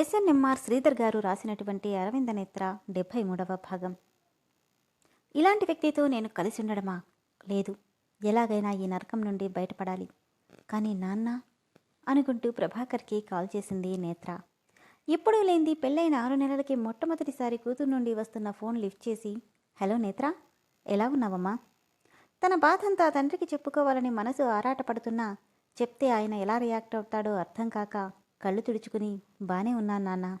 SNMR Sridhar గారు రాసినటువంటి అరవింద నేత్ర డెబ్భై మూడవ భాగం. ఇలాంటి వ్యక్తితో నేను కలిసి ఉండడమా? లేదు. ఎలాగైనా ఈ నరకం నుండి బయటపడాలి. కానీ నాన్న అనుకుంటూ ప్రభాకర్కి కాల్ చేసింది నేత్ర. ఎప్పుడూ లేనిది పెళ్ళైన ఆరు నెలలకి మొట్టమొదటిసారి కూతురు నుండి వస్తున్న ఫోన్ లిఫ్ట్ చేసి హలో నేత్ర ఎలా ఉన్నావమ్మా? తన బాధంతా తండ్రికి చెప్పుకోవాలని మనసు ఆరాటపడుతున్నా చెప్తే ఆయన ఎలా రియాక్ట్ అవుతాడో అర్థం కాక కళ్ళు తుడుచుకుని బానే ఉన్నాను నాన్న.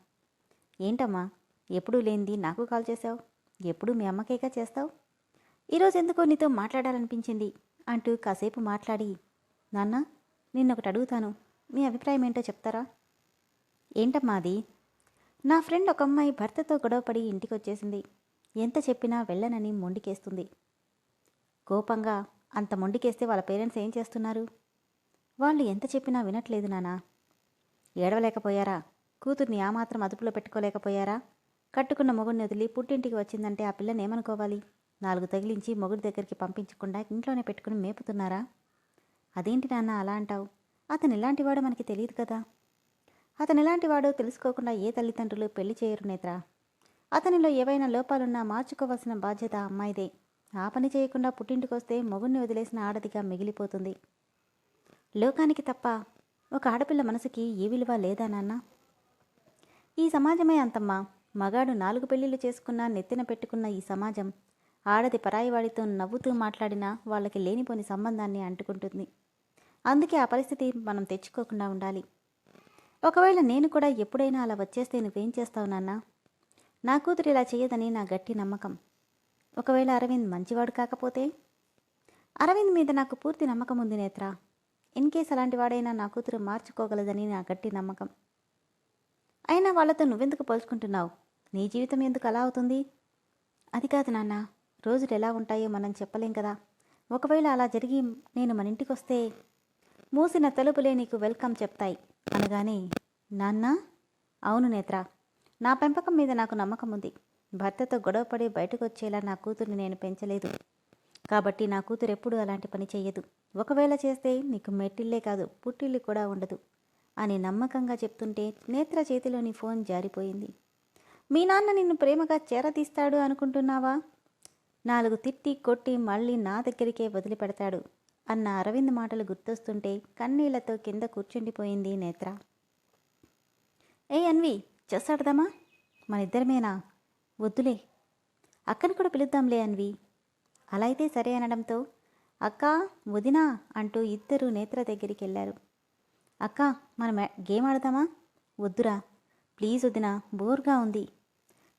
ఏంటమ్మా? ఎప్పుడూ లేనిది నాకు కాల్ చేశావు? ఎప్పుడు మీ అమ్మకేగా చేస్తావు? ఈరోజు ఎందుకో నీతో మాట్లాడాలనిపించింది? అంటూ కాసేపు మాట్లాడి నాన్న నిన్నొకటి అడుగుతాను. మీ అభిప్రాయం ఏంటో చెప్తారా? ఏంటమ్మా అది? నా ఫ్రెండ్ ఒక అమ్మాయి భర్తతో గొడవపడి ఇంటికి వచ్చేసింది ఎంత చెప్పినా వెళ్ళనని మొండికేస్తుంది. కోపంగా అంత మొండికేస్తే వాళ్ళ పేరెంట్స్ ఏం చేస్తున్నారు? వాళ్ళు ఎంత చెప్పినా వినట్లేదు నానా ఏడవలేకపోయారా? కూతుర్ని ఆ మాత్రం అదుపులో పెట్టుకోలేకపోయారా? కట్టుకున్న మొగుడిని వదిలి పుట్టింటికి వచ్చిందంటే ఆ పిల్లని ఏమనుకోవాలి? నాలుగు తగిలించి మొగుడి దగ్గరికి పంపించకుండా ఇంట్లోనే పెట్టుకుని మేపుతున్నారా? అదేంటి నాన్న అలా అంటావు? అతను ఇలాంటివాడో మనకి తెలియదు కదా. అతను ఇలాంటివాడో తెలుసుకోకుండా ఏ తల్లిదండ్రులు పెళ్ళి చేయరు నేత్ర. అతనిలో ఏవైనా లోపాలున్నా మార్చుకోవాల్సిన బాధ్యత అమ్మాయిదే. ఆ పని చేయకుండా పుట్టింటికి వస్తే మొగుడిని వదిలేసిన ఆడదిగా మిగిలిపోతుంది. లోకానికి తప్ప ఒక ఆడపిల్ల మనసుకి ఏ విలువ లేదా నాన్న? ఈ సమాజమే అంతమ్మా. మగాడు నాలుగు పెళ్ళిళ్ళు చేసుకున్నా నెత్తిన పెట్టుకున్న ఈ సమాజం ఆడది పరాయివాడితో నవ్వుతూ మాట్లాడినా వాళ్ళకి లేనిపోని సంబంధాన్ని అంటుకుంటుంది. అందుకే ఆ పరిస్థితి మనం తెచ్చుకోకుండా ఉండాలి. ఒకవేళ నేను కూడా ఎప్పుడైనా అలా వచ్చేస్తే నువ్వేం చేస్తావు నాన్న? నా కూతురు ఇలా చేయదని నా గట్టి నమ్మకం. ఒకవేళ అరవింద్ మంచివాడు కాకపోతే? అరవింద్ మీద నాకు పూర్తి నమ్మకం ఉంది నేత్రా. ఇన్ కేస్ అలాంటి వాడైనా నా కూతురు మార్చుకోగలదని నా గట్టి నమ్మకం. అయినా వాళ్ళతో నువ్వెందుకు పోల్చుకుంటున్నావు? నీ జీవితం ఎందుకు అలా అవుతుంది? అది కాదు నాన్న. రోజులు ఎలా ఉంటాయో మనం చెప్పలేం కదా. ఒకవేళ అలా జరిగి నేను మన ఇంటికి వస్తే మూసిన తలుపులే నీకు వెల్కమ్ చెప్తాయి అనగానే నాన్న అవును నేత్ర. నా పెంపకం మీద నాకు నమ్మకం ఉంది భర్తతో గొడవపడి బయటకు వచ్చేలా నా కూతుర్ని నేను పెంచలేదు. కాబట్టి నా కూతురు ఎప్పుడూ అలాంటి పని చెయ్యదు. ఒకవేళ చేస్తే నీకు మెట్టిల్లే కాదు పుట్టిల్లు కూడా ఉండదు అని నమ్మకంగా చెప్తుంటే నేత్ర చేతిలోని ఫోన్ జారిపోయింది. మీ నాన్న నిన్ను ప్రేమగా చేరతీస్తాడు అనుకుంటున్నావా? నాలుగు తిట్టి కొట్టి మళ్ళీ నా దగ్గరికే వదిలిపెడతాడు అన్న అరవింద్ మాటలు గుర్తొస్తుంటే కన్నీళ్ళతో కింద కూర్చుండిపోయింది నేత్ర. ఏ అన్వి చేస్తాడదామా మన ఇద్దరమేనా వద్దులే. అక్కని కూడా పిలుద్దాంలే అన్వి. అలా అయితే సరే అనడంతో అక్క వదినా అంటూ ఇద్దరు నేత్ర దగ్గరికి వెళ్ళారు. అక్క మనం గేమ్ ఆడదామా? వద్దురా. ప్లీజ్ వదినా బోర్గా ఉంది.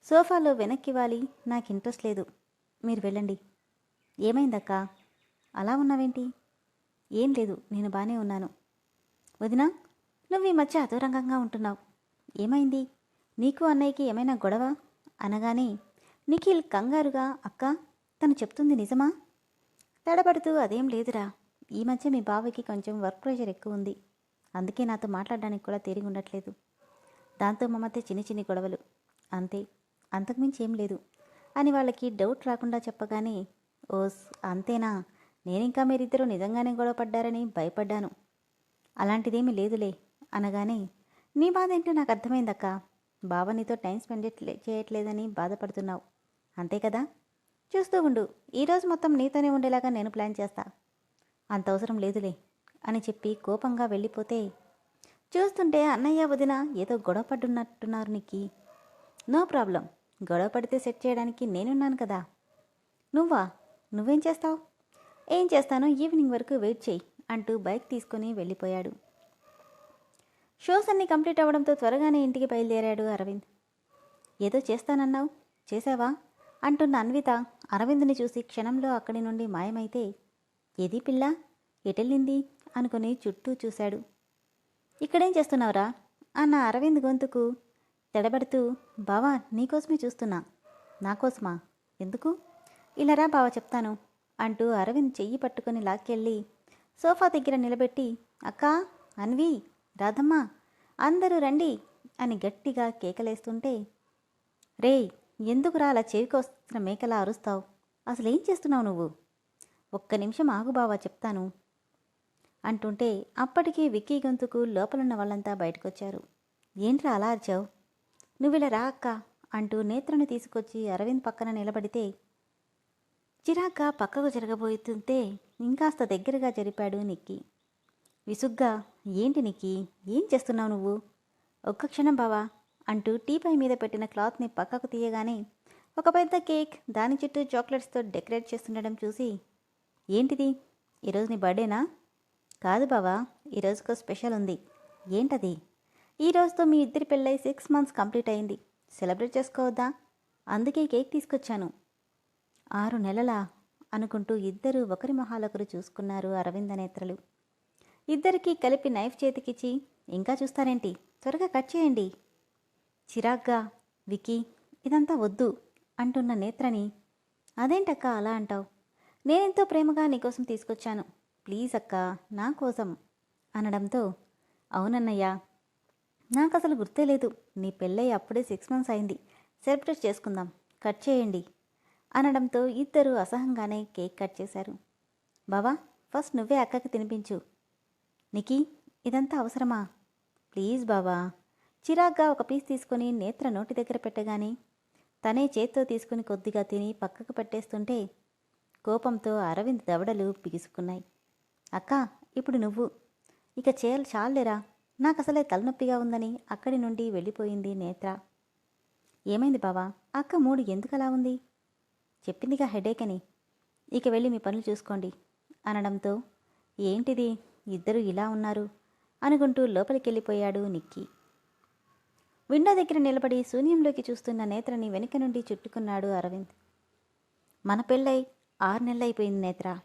సోఫాలో వెనక్కి వాలి నాకు ఇంట్రెస్ట్ లేదు. మీరు వెళ్ళండి. ఏమైందక్క? అలా ఉన్నావేంటి? ఏం లేదు. నేను బాగానే ఉన్నాను. వదినా నువ్వు ఈ మధ్య అదూరంగంగా ఉంటున్నావు. ఏమైంది? నీకు అన్నయ్యకి ఏమైనా గొడవ? అనగానే నిఖిల్ కంగారుగా అక్క తను చెప్తుంది నిజమా? తడబడుతూ అదేం లేదురా. ఈ మధ్య మీ బావకి కొంచెం వర్క్ ప్రెషర్ ఎక్కువ ఉంది. అందుకే నాతో మాట్లాడడానికి కూడా తీరిగి ఉండట్లేదు. దాంతో మా మధ్య చిన్న చిన్ని గొడవలు. అంతే. అంతకుమించి ఏం లేదు. అని వాళ్ళకి డౌట్ రాకుండా చెప్పగానే ఓస్ అంతేనా? నేనింకా మీరిద్దరూ నిజంగానే గొడవ పడ్డారని భయపడ్డాను. అలాంటిదేమీ లేదులే అనగానే నీ బాధ ఏంటో నాకు అర్థమైందక్క. బావ నీతో టైం స్పెండ్ చేయట్లే- చేయట్లేదని బాధపడుతున్నావు. అంతే కదా? చూస్తూ ఉండు. ఈరోజు మొత్తం నీతోనే ఉండేలాగా నేను ప్లాన్ చేస్తా. అంత అవసరం లేదులే అని చెప్పి కోపంగా వెళ్ళిపోతే చూస్తుంటే అన్నయ్య వదిన ఏదో గొడవ పడున్నట్టున్నారు నీకు. No problem. గొడవ పడితే సెట్ చేయడానికి నేనున్నాను కదా. నువ్వా? నువ్వేం చేస్తావు? ఏం చేస్తానో ఈవినింగ్ వరకు వెయిట్ చేయి అంటూ బైక్ తీసుకొని వెళ్ళిపోయాడు. షోస్ అన్నీ కంప్లీట్ అవ్వడంతో త్వరగానే ఇంటికి బయలుదేరాడు అరవింద్. ఏదో చేస్తానన్నావు? చేసావా అంటున్న అన్విత అరవింద్ని చూసి క్షణంలో అక్కడి నుండి మాయమైతే ఏది పిల్ల? ఎటెళ్ళింది? అనుకుని చుట్టూ చూశాడు. ఇక్కడేం చేస్తున్నావురా? అన్న అరవింద్ గొంతుకు తడబడుతూ బావా నీకోసమే చూస్తున్నా. నాకోసమా ఎందుకు? ఇలారా బావ చెప్తాను. అంటూ అరవింద్ చెయ్యి పట్టుకొని లాక్కెళ్ళి సోఫా దగ్గర నిలబెట్టి అక్క అన్వి రాధమ్మ అందరూ రండి అని గట్టిగా కేకలేస్తుంటే రేయ్ ఎందుకురా అలా చెవికి వస్తున్న మేకలా అరుస్తావు? అసలు ఏం చేస్తున్నావు నువ్వు? ఒక్క నిమిషం ఆగు బావా చెప్తాను. అంటుంటే అప్పటికే విక్కీ గొంతుకు లోపలున్న వాళ్ళంతా బయటకొచ్చారు. ఏంట్రా అలా అరిచావు? నువ్విలా రా అక్క అంటూ నేత్రను తీసుకొచ్చి అరవింద్ పక్కన నిలబడితే చిరాగ్గా పక్కకు జరగబోతుంటే ఇంకాస్త దగ్గరగా జరిపాడు నిక్కి. విసుగ్గా ఏంటి నిక్కి? ఏం చేస్తున్నావు నువ్వు? ఒక్క క్షణం బావా అంటూ టీపై మీద పెట్టిన క్లాత్ని పక్కకు తీయగానే ఒక పెద్ద కేక్ దాని చుట్టూ చాక్లెట్స్తో డెకరేట్ చేస్తుండడం చూసి ఏంటిది? ఈరోజు నీ బర్త్డేనా? కాదు బావా ఈరోజుకో స్పెషల్ ఉంది. ఏంటది? ఈ రోజుతో మీ ఇద్దరి పెళ్ళై సిక్స్ మంత్స్ కంప్లీట్ అయింది. సెలబ్రేట్ చేసుకోవద్దా? అందుకే కేక్ తీసుకొచ్చాను. ఆరు నెలలా? అనుకుంటూ ఇద్దరు ఒకరి మొహాలొకరు చూసుకున్నారు అరవింద నేత్రలు. ఇద్దరికీ కలిపి నైఫ్ చేతికిచ్చి ఇంకా చూస్తారేంటి? త్వరగా కట్ చేయండి. చిరాగ్గా వికీ ఇదంతా వద్దు అంటున్న నేత్రని. అదేంటక్క అలా అంటావు? నేనెంతో ప్రేమగా నీకోసం తీసుకొచ్చాను. ప్లీజ్ అక్క నా కోసం అనడంతో అవునన్నయ్యా నాకు అసలు గుర్తే లేదు. నీ పెళ్ళై అప్పుడే సిక్స్ మంత్స్ అయింది. సెలబ్రేట్ చేసుకుందాం. కట్ చేయండి అనడంతో ఇద్దరు అసహంగానే కేక్ కట్ చేశారు. బావా ఫస్ట్ నువ్వే అక్కకి తినిపించు. నికీ ఇదంతా అవసరమా? ప్లీజ్ బావా చిరాగ్గా ఒక పీస్ తీసుకొని నేత్ర నోటి దగ్గర పెట్టగానే తనే చేత్తో తీసుకుని కొద్దిగా తిని పక్కకు పెట్టేస్తుంటే కోపంతో అరవింద్ దవడలు బిగుసుకున్నాయి అక్క ఇప్పుడు నువ్వు. ఇక చేయాలి చాలేరా నాకు అసలే తలనొప్పిగా ఉందని అక్కడి నుండి వెళ్ళిపోయింది నేత్ర. ఏమైంది బావా? అక్క మూడు ఎందుకలా ఉంది? చెప్పిందిగా హెడేక్ అని. ఇక వెళ్ళి మీ పనులు చూసుకోండి అనడంతో. ఏంటిది? ఇద్దరు ఇలా ఉన్నారు అనుకుంటూ లోపలికి వెళ్ళిపోయాడు నిక్కీ. విండో దగ్గర నిలబడి శూన్యంలోకి చూస్తున్న నేత్రని వెనుక నుండి చుట్టుకున్నాడు అరవింద్. మన పెళ్ళై ఆరు నెలలైపోయింది నేత్ర.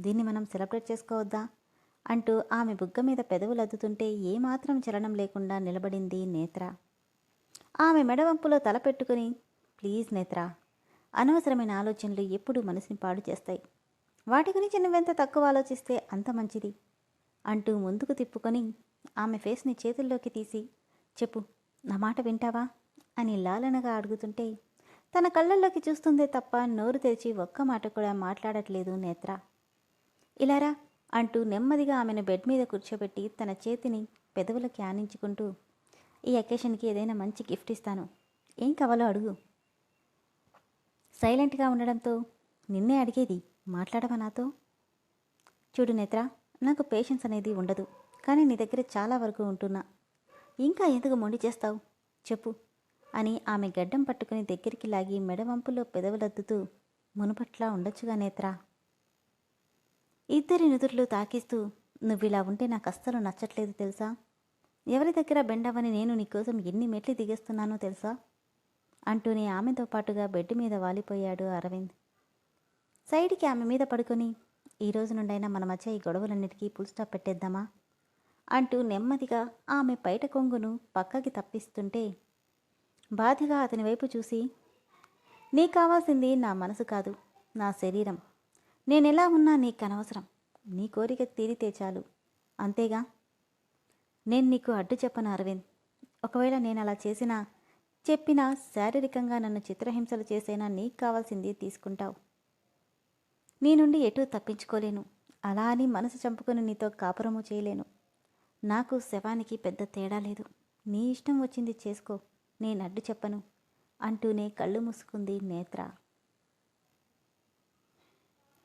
దీన్ని మనం సెలబ్రేట్ చేసుకోవద్దా? అంటూ ఆమె బుగ్గ మీద పెదవులు అద్దుతుంటే ఏమాత్రం చలనం లేకుండా నిలబడింది నేత్ర. ఆమె మెడవంపులో తల పెట్టుకుని ప్లీజ్ నేత్ర అనవసరమైన ఆలోచనలు ఎప్పుడూ మనసుని పాడు చేస్తాయి. వాటి గురించి నువ్వెంత తక్కువ ఆలోచిస్తే అంత మంచిది అంటూ ముందుకు తిప్పుకొని ఆమె ఫేస్ని చేతుల్లోకి తీసి చెప్పు నా మాట వింటావా? అని లాలనగా అడుగుతుంటే తన కళ్ళల్లోకి చూస్తుందే తప్ప నోరు తెరిచి ఒక్క మాట కూడా మాట్లాడట్లేదు నేత్ర. ఇలారా? అంటూ నెమ్మదిగా ఆమెను బెడ్ మీద కూర్చోబెట్టి తన చేతిని పెదవులకి ఆనించుకుంటూ ఈ అకేషన్కి ఏదైనా మంచి గిఫ్ట్ ఇస్తాను. ఏం కావాలో అడుగు. సైలెంట్గా ఉండడంతో నిన్నే అడిగేది మాట్లాడవా నాతో? చూడు నేత్ర నాకు పేషెన్స్ అనేది ఉండదు కానీ నీ దగ్గర చాలా వరకు ఉంటున్నా. ఇంకా ఎందుకు మొండి చేస్తావు? చెప్పు. అని ఆమె గడ్డం పట్టుకుని దగ్గరికి లాగి మెడవంపులో పెదవులద్దుతూ మునుపట్లా ఉండొచ్చుగా నేత్రా. ఇద్దరి నుదుర్లు తాకిస్తూ నువ్విలా ఉంటే నాకు అస్సలు నచ్చట్లేదు తెలుసా? ఎవరి దగ్గర బెండవని నేను నీకోసం ఎన్ని మెట్లు దిగేస్తున్నానో తెలుసా? అంటూనే ఆమెతో పాటుగా బెడ్ మీద వాలిపోయాడు అరవింద్. సైడ్కి ఆమె మీద పడుకొని ఈ రోజు నుండైనా మన మధ్య ఈ గొడవలన్నిటికీ పుల్ స్టాప్ పెట్టేద్దామా? అంటూ నెమ్మదిగా ఆమె పైట కొంగును పక్కకి తప్పిస్తుంటే బాధగా అతని వైపు చూసి నీ కావాల్సింది నా మనసు కాదు నా శరీరం. నేనెలా ఉన్నా నీకు అనవసరం. నీ కోరిక తీరితే చాలు. అంతేగా? నేను నీకు అడ్డు చెప్పను అరవింద్. ఒకవేళ నేను అలా చేసినా చెప్పినా శారీరకంగా నన్ను చిత్రహింసలు చేసైనా నీకు కావాల్సింది తీసుకుంటావు. నీ నుండి ఎటూ తప్పించుకోలేను. అలా అని మనసు చంపుకొని నీతో కాపురము చేయలేను. నాకు శవానికి పెద్ద తేడా లేదు. నీ ఇష్టం వచ్చింది చేసుకో నేను అడ్డు చెప్పను అంటూనే కళ్ళు మూసుకుంది నేత్ర.